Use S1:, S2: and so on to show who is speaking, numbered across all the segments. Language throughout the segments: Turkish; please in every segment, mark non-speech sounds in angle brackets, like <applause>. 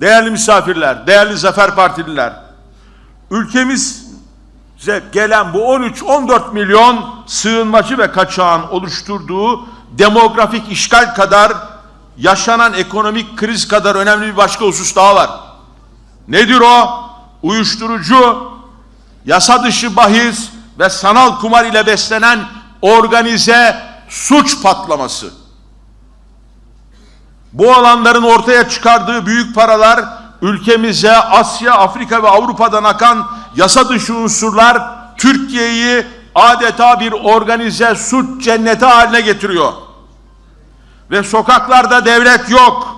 S1: değerli misafirler, değerli Zafer Partililer, ülkemize gelen bu 13-14 milyon sığınmacı ve kaçağın oluşturduğu demografik işgal kadar yaşanan ekonomik kriz kadar önemli bir başka husus daha var. Nedir o? Uyuşturucu, yasa dışı bahis ve sanal kumar ile beslenen organize suç patlaması. Bu alanların ortaya çıkardığı büyük paralar ülkemize Asya, Afrika ve Avrupa'dan akan yasa dışı unsurlar Türkiye'yi adeta bir organize suç cenneti haline getiriyor. Ve sokaklarda devlet yok.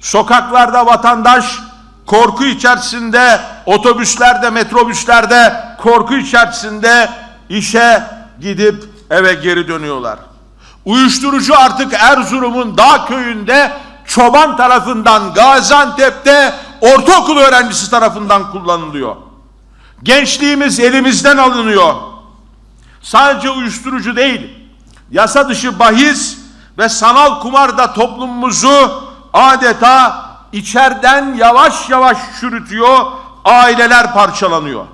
S1: Sokaklarda vatandaş korku içerisinde, otobüslerde, metrobüslerde korku içerisinde işe gidip eve geri dönüyorlar. Uyuşturucu artık Erzurum'un dağ köyünde çoban tarafından, Gaziantep'te ortaokul öğrencisi tarafından kullanılıyor. Gençliğimiz elimizden alınıyor. Sadece uyuşturucu değil, yasa dışı bahis ve sanal kumar da toplumumuzu adeta içeriden yavaş yavaş çürütüyor, aileler parçalanıyor.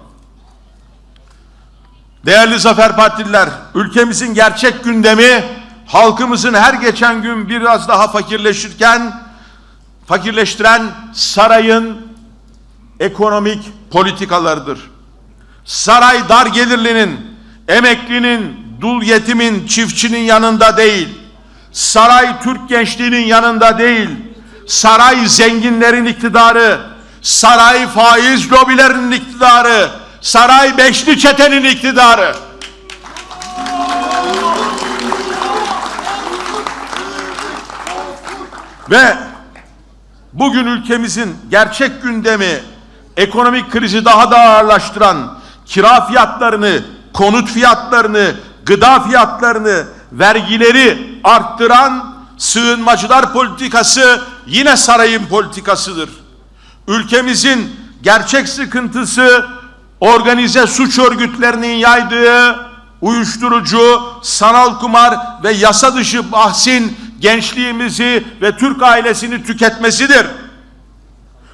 S1: Değerli Zafer Partililer, ülkemizin gerçek gündemi halkımızın her geçen gün biraz daha fakirleşirken fakirleştiren sarayın ekonomik politikalarıdır. Saray dar gelirlinin, emeklinin, dul yetimin, çiftçinin yanında değil. Saray Türk gençliğinin yanında değil. Saray zenginlerin iktidarı, saray faiz lobilerinin iktidarı, saray beşli çetenin iktidarı. Ve bugün ülkemizin gerçek gündemi ekonomik krizi daha da ağırlaştıran kira fiyatlarını, konut fiyatlarını, gıda fiyatlarını, vergileri arttıran sığınmacılar politikası yine sarayın politikasıdır. Ülkemizin gerçek sıkıntısı organize suç örgütlerinin yaydığı uyuşturucu, sanal kumar ve yasa dışı bahsin gençliğimizi ve Türk ailesini tüketmesidir.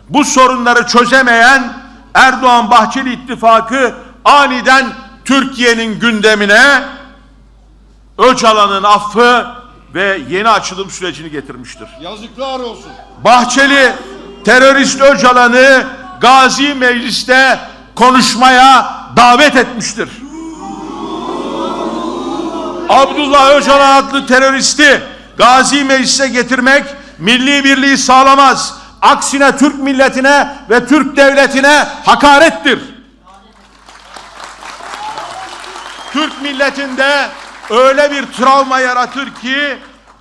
S1: Bu sorunları çözemeyen Erdoğan Bahçeli ittifakı aniden Türkiye'nin gündemine Öcalan'ın affı ve yeni açılım sürecini getirmiştir.
S2: Yazıklar olsun.
S1: Bahçeli terörist Öcalan'ı Gazi Meclis'te konuşmaya davet etmiştir. Abdullah Öcalan adlı teröristi Gazi Meclis'e getirmek milli birliği sağlamaz. Aksine Türk milletine ve Türk devletine hakarettir. Türk milletinde öyle bir travma yaratır ki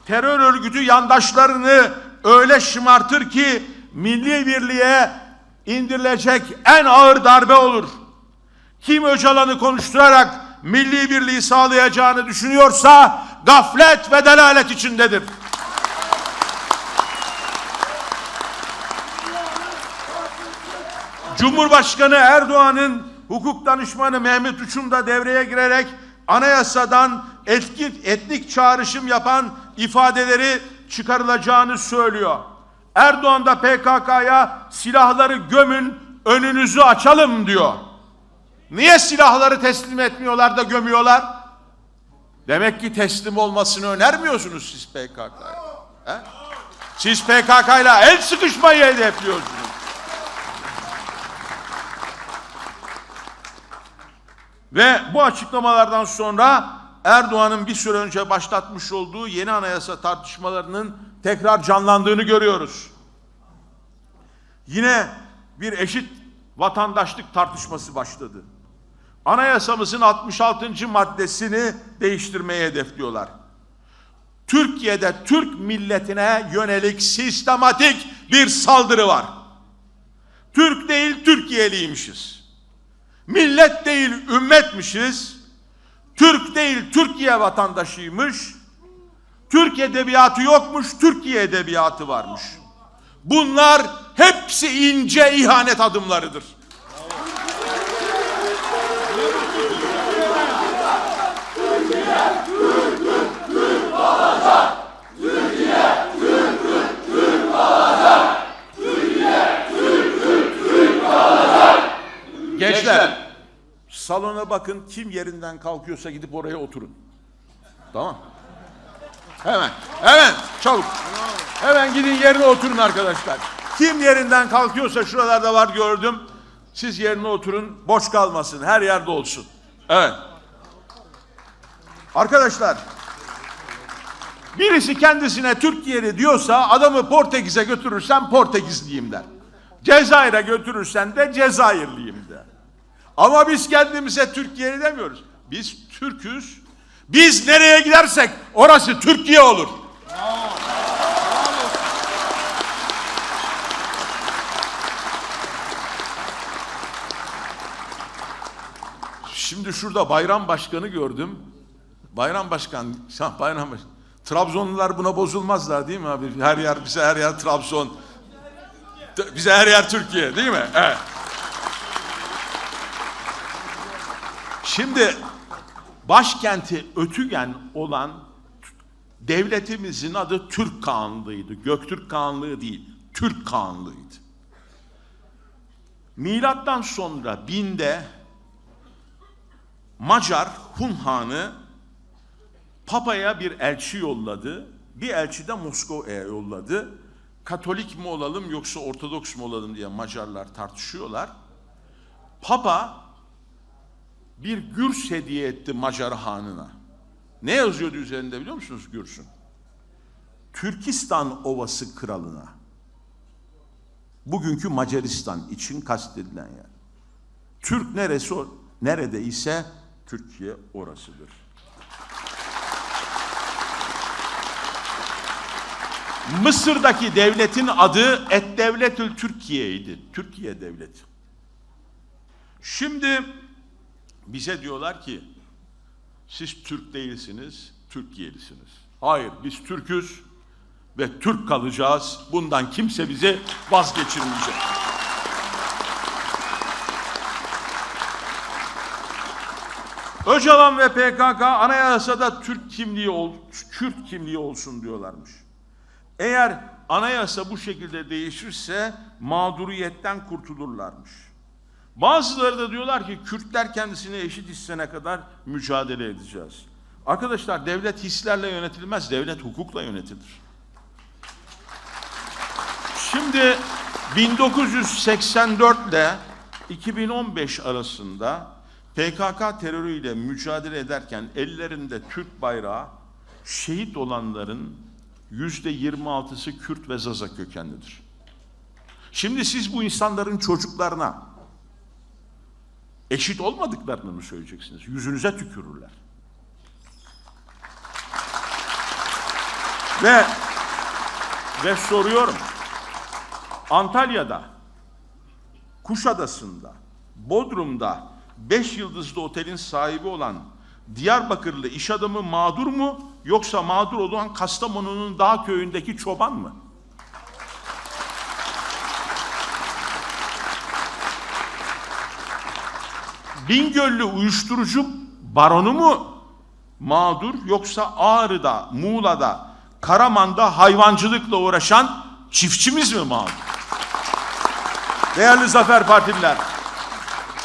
S1: terör örgütü yandaşlarını öyle şımartır ki milli birliğe indirilecek en ağır darbe olur. Kim Öcalan'ı konuşturarak milli birliği sağlayacağını düşünüyorsa gaflet ve delalet içindedir. Cumhurbaşkanı Erdoğan'ın hukuk danışmanı Mehmet Uçum da devreye girerek anayasadan etkin, etnik çağrışım yapan ifadeleri çıkarılacağını söylüyor. Erdoğan da PKK'ya silahları gömün önünüzü açalım diyor. Niye silahları teslim etmiyorlar da gömüyorlar? Demek ki teslim olmasını önermiyorsunuz siz PKK'ya. Siz PKK'yla el sıkışmayı hedefliyorsunuz. Ve bu açıklamalardan sonra Erdoğan'ın bir süre önce başlatmış olduğu yeni anayasa tartışmalarının tekrar canlandığını görüyoruz. Yine bir eşit vatandaşlık tartışması başladı. Anayasamızın 66. maddesini değiştirmeye hedefliyorlar. Türkiye'de Türk milletine yönelik sistematik bir saldırı var. Türk değil Türkiye'liymişiz. Millet değil ümmetmişiz. Türk değil Türkiye vatandaşıymış. Türk edebiyatı yokmuş, Türkiye edebiyatı varmış. Bunlar hepsi ince ihanet adımlarıdır. Salona bakın kim yerinden kalkıyorsa gidip oraya oturun. Tamam. Hemen, hemen, çabuk. Hemen gidin yerine oturun arkadaşlar. Kim yerinden kalkıyorsa şuralarda var gördüm. Siz yerine oturun, boş kalmasın, her yerde olsun. Evet. Arkadaşlar, birisi kendisine Türkiye'li diyorsa adamı Portekiz'e götürürsen Portekizliyim der. Cezayir'e götürürsen de Cezayirliyim der. Ama biz kendimize Türkiye'li demiyoruz. Biz Türk'üz. Biz nereye gidersek orası Türkiye olur. Şimdi şurada Bayram Başkanı gördüm. Bayram Başkan, <laughs> Bayram Başkan. Trabzonlular buna bozulmazlar değil mi abi? Her yer bize her yer Trabzon. Bize her yer Türkiye değil mi? Evet. Şimdi başkenti Ötügen olan devletimizin adı Türk Kağanlığı'ydı. Göktürk Kağanlığı değil, Türk Kağanlığı'ydı. Milattan sonra binde Macar Hun Hanı Papa'ya bir elçi yolladı. Bir elçi de Moskova'ya yolladı. Katolik mi olalım yoksa Ortodoks mu olalım diye Macarlar tartışıyorlar. Papa bir gürs hediye etti Macar hanına. Ne yazıyordu üzerinde biliyor musunuz gürsün? Türkistan Ovası Kralı'na. Bugünkü Macaristan için kastedilen yer. Türk neresi nerede ise Türkiye orasıdır. Mısır'daki devletin adı Et Devletül Türkiye'ydi. Türkiye devleti. Şimdi bize diyorlar ki siz Türk değilsiniz, Türkiyelisiniz. Hayır, biz Türk'üz ve Türk kalacağız. Bundan kimse bizi vazgeçirmeyecek. Öcalan ve PKK anayasada Türk kimliği ol, Kürt kimliği olsun diyorlarmış. Eğer anayasa bu şekilde değişirse mağduriyetten kurtulurlarmış. Bazıları da diyorlar ki Kürtler kendisine eşit hissene kadar mücadele edeceğiz. Arkadaşlar devlet hislerle yönetilmez, devlet hukukla yönetilir. Şimdi 1984 ile 2015 arasında PKK terörüyle mücadele ederken ellerinde Türk bayrağı şehit olanların yüzde 26'sı Kürt ve Zaza kökenlidir. Şimdi siz bu insanların çocuklarına eşit olmadıklarını mı söyleyeceksiniz? Yüzünüze tükürürler. Ve ve soruyorum. Antalya'da, Kuşadası'nda, Bodrum'da 5 yıldızlı otelin sahibi olan Diyarbakırlı iş adamı mağdur mu yoksa mağdur olan Kastamonu'nun dağ köyündeki çoban mı? Bingöllü uyuşturucu baronu mu mağdur yoksa Ağrı'da, Muğla'da, Karaman'da hayvancılıkla uğraşan çiftçimiz mi mağdur? Değerli Zafer Partililer,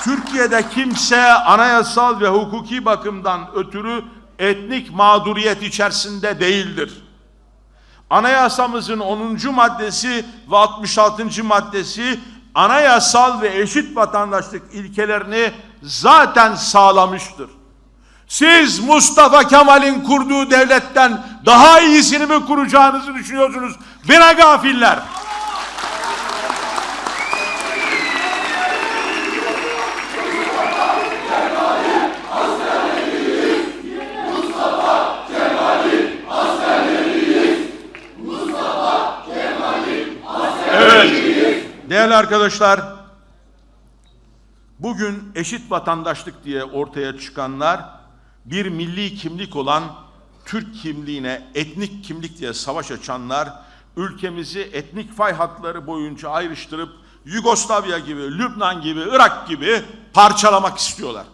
S1: Türkiye'de kimse anayasal ve hukuki bakımdan ötürü etnik mağduriyet içerisinde değildir. Anayasamızın 10. maddesi ve 66. maddesi anayasal ve eşit vatandaşlık ilkelerini zaten sağlamıştır. Siz Mustafa Kemal'in kurduğu devletten daha iyisini mi kuracağınızı düşünüyorsunuz? Bire gafiller. Evet. Değerli arkadaşlar, bugün eşit vatandaşlık diye ortaya çıkanlar bir milli kimlik olan Türk kimliğine etnik kimlik diye savaş açanlar ülkemizi etnik fay hatları boyunca ayrıştırıp Yugoslavya gibi, Lübnan gibi, Irak gibi parçalamak istiyorlar.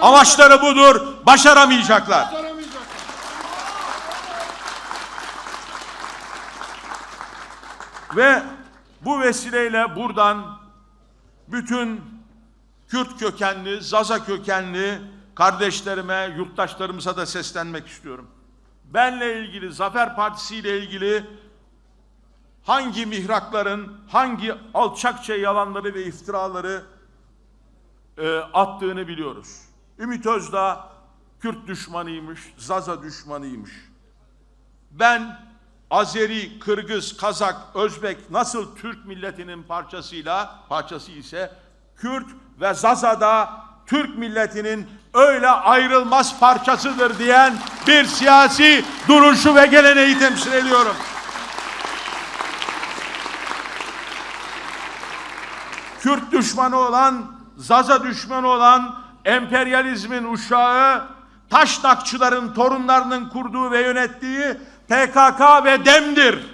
S1: Amaçları budur, başaramayacaklar.
S2: Başaramayacak.
S1: Ve bu vesileyle buradan bütün Kürt kökenli, Zaza kökenli kardeşlerime, yurttaşlarımıza da seslenmek istiyorum. Benle ilgili, Zafer Partisi ile ilgili hangi mihrakların, hangi alçakça yalanları ve iftiraları e, attığını biliyoruz. Ümit Özdağ Kürt düşmanıymış, Zaza düşmanıymış. Ben Azeri, Kırgız, Kazak, Özbek nasıl Türk milletinin parçasıyla parçası ise Kürt ve Zaza'da Türk milletinin öyle ayrılmaz parçasıdır diyen bir siyasi duruşu ve geleneği temsil ediyorum. Kürt düşmanı olan, Zaza düşmanı olan emperyalizmin uşağı, Taşnakçıların torunlarının kurduğu ve yönettiği PKK ve DEM'dir.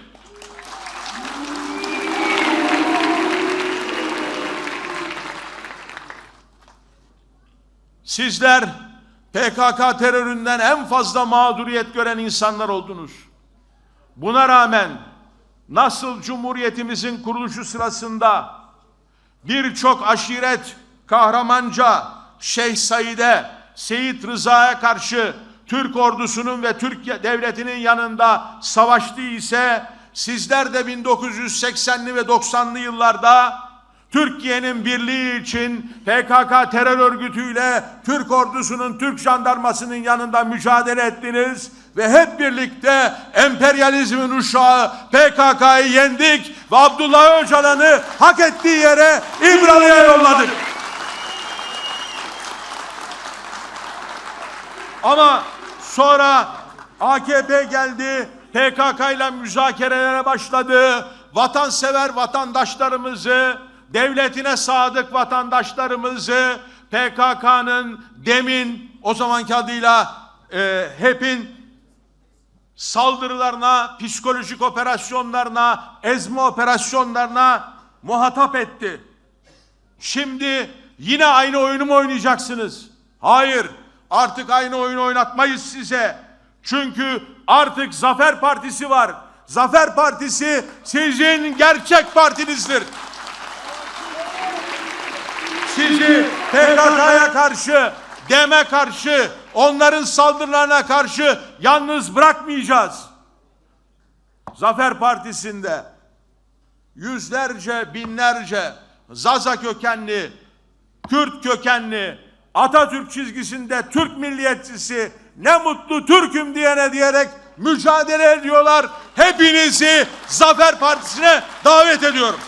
S1: Sizler PKK teröründen en fazla mağduriyet gören insanlar oldunuz. Buna rağmen nasıl Cumhuriyetimizin kuruluşu sırasında birçok aşiret kahramanca Şeyh Said'e, Seyit Rıza'ya karşı Türk ordusunun ve Türk devletinin yanında savaştı ise sizler de 1980'li ve 90'lı yıllarda Türkiye'nin birliği için PKK terör örgütüyle Türk ordusunun, Türk jandarmasının yanında mücadele ettiniz ve hep birlikte emperyalizmin uşağı PKK'yı yendik ve Abdullah Öcalan'ı hak ettiği yere İmralı'ya yolladık. Ama sonra AKP geldi, PKK ile müzakerelere başladı. Vatansever vatandaşlarımızı, devletine sadık vatandaşlarımızı PKK'nın demin o zamanki adıyla e, HEP'in saldırılarına, psikolojik operasyonlarına, ezme operasyonlarına muhatap etti. Şimdi yine aynı oyunu mu oynayacaksınız? Hayır. Artık aynı oyunu oynatmayız size. Çünkü artık Zafer Partisi var. Zafer Partisi sizin gerçek partinizdir. Sizi PKK'ya karşı, DEM'e karşı, onların saldırılarına karşı yalnız bırakmayacağız. Zafer Partisi'nde yüzlerce, binlerce Zaza kökenli, Kürt kökenli, Atatürk çizgisinde Türk milliyetçisi ne mutlu Türk'üm diyene diyerek mücadele ediyorlar. Hepinizi Zafer Partisi'ne davet ediyorum.